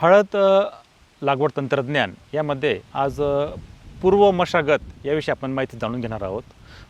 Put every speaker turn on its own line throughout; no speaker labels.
हळद लागवड तंत्रज्ञान यामध्ये आज पूर्व मशागत याविषयी आपण माहिती जाणून घेणार आहोत.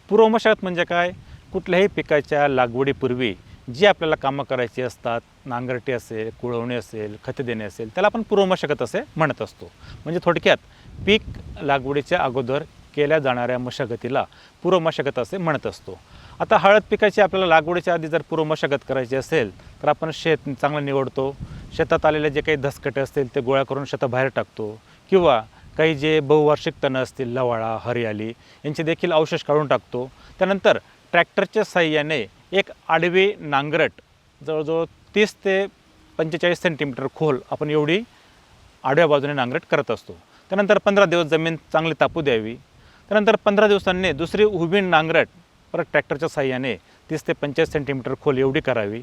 पूर्व मशागत म्हणजे काय? कुठल्याही पिकाच्या लागवडीपूर्वी जी आपल्याला कामं करायची असतात नांगरटी असेल कुळवणी असेल खते देणे असेल त्याला आपण पूर्व मशागत असे म्हणत असतो. म्हणजे थोडक्यात पीक लागवडीच्या अगोदर केल्या जाणाऱ्या मशागतीला पूर्व मशागत असे म्हणत असतो. आता हळद पिकाची आपल्याला लागवडीच्या आधी जर पूर्व मशागत करायची असेल तर आपण शेत चांगलं निवडतो. शेतात आलेले जे काही धसकटे असतील ते गोळा करून शेताबाहेर टाकतो. किंवा काही जे बहुवार्षिक तणं असतील लवाळा हरियाली यांचे देखील अवशेष काढून टाकतो. त्यानंतर ट्रॅक्टरच्या साह्याने एक आडवी नांगरट जवळजवळ तीस ते पंचेचाळीस सेंटीमीटर खोल आपण एवढी आडव्या बाजूने नांगरट करत असतो. त्यानंतर पंधरा दिवस जमीन चांगली तापू द्यावी. त्यानंतर पंधरा दिवसांनी दुसरी उभी नांगरट परत ट्रॅक्टरच्या साह्याने तीस ते पंचेचाळीस सेंटीमीटर खोल एवढी करावी.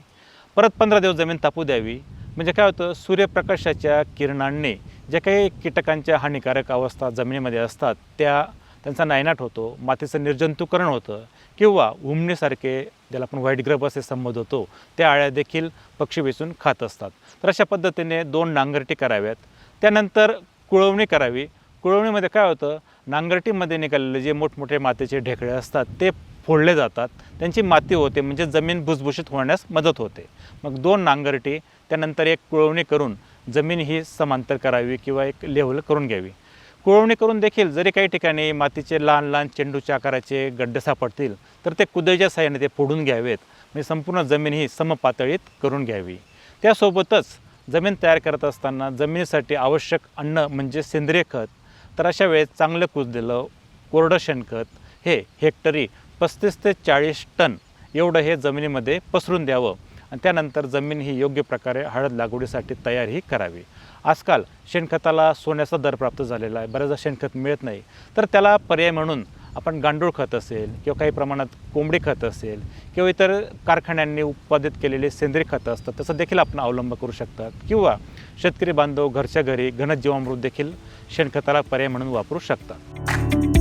परत पंधरा दिवस जमीन तापू द्यावी. म्हणजे काय होतं सूर्यप्रकाशाच्या किरणांनी ज्या काही कीटकांच्या हानिकारक अवस्था जमिनीमध्ये असतात त्या त्यांचा नायनाट होतो मातीचं निर्जंतुकरण होतं किंवा उमणीसारखे ज्याला आपण व्हाईट ग्रब असे संबोधतो त्या आळ्या देखील पक्षी वेचून खात असतात. तर अशा पद्धतीने दोन नांगरटी कराव्यात. त्यानंतर कुळवणी करावी. कुळवणीमध्ये काय होतं नांगरटीमध्ये निघालेले जे मोठमोठे मातीचे ढेकळे असतात ते फोडले जातात. त्यांची माती होते म्हणजे जमीन भुसभुशीत होण्यास मदत होते. मग दोन नांगरटी त्यानंतर एक कुळवणी करून जमीन ही समांतर करावी किंवा एक लेवल करून घ्यावी. कुळवणी करून देखील जरी काही ठिकाणी मातीचे लहान लहान चेंडूच्या आकाराचे गड्डे सापडतील तर ते कुदळीच्या साह्याने ते फोडून घ्यावेत. म्हणजे संपूर्ण जमीन ही समपातळीत करून घ्यावी. त्यासोबतच जमीन तयार करत असताना जमिनीसाठी आवश्यक अन्न म्हणजे सेंद्रिय खत तर अशा वेळेस चांगलं कुजलेलं कोरडं शेणखत हे हेक्टरी पस्तीस ते चाळीस टन एवढं हे जमिनीमध्ये पसरून द्यावं. आणि त्यानंतर जमीन ही योग्य प्रकारे हळद लागवडीसाठी तयार ही करावी. आजकाल शेणखताला सोन्याचा दर प्राप्त झालेला आहे. बऱ्याचदा शेणखत मिळत नाही. तर त्याला पर्याय म्हणून आपण गांडूळ खत असेल किंवा काही प्रमाणात कोंबडी खत असेल किंवा इतर कारखान्यांनी उत्पादित केलेले सेंद्रिय खतं असतात त्याचा देखील आपण अवलंब करू शकतात. किंवा शेतकरी बांधव घरच्या घरी घनजीवामृत देखील शेणखताला पर्याय म्हणून वापरू शकतात.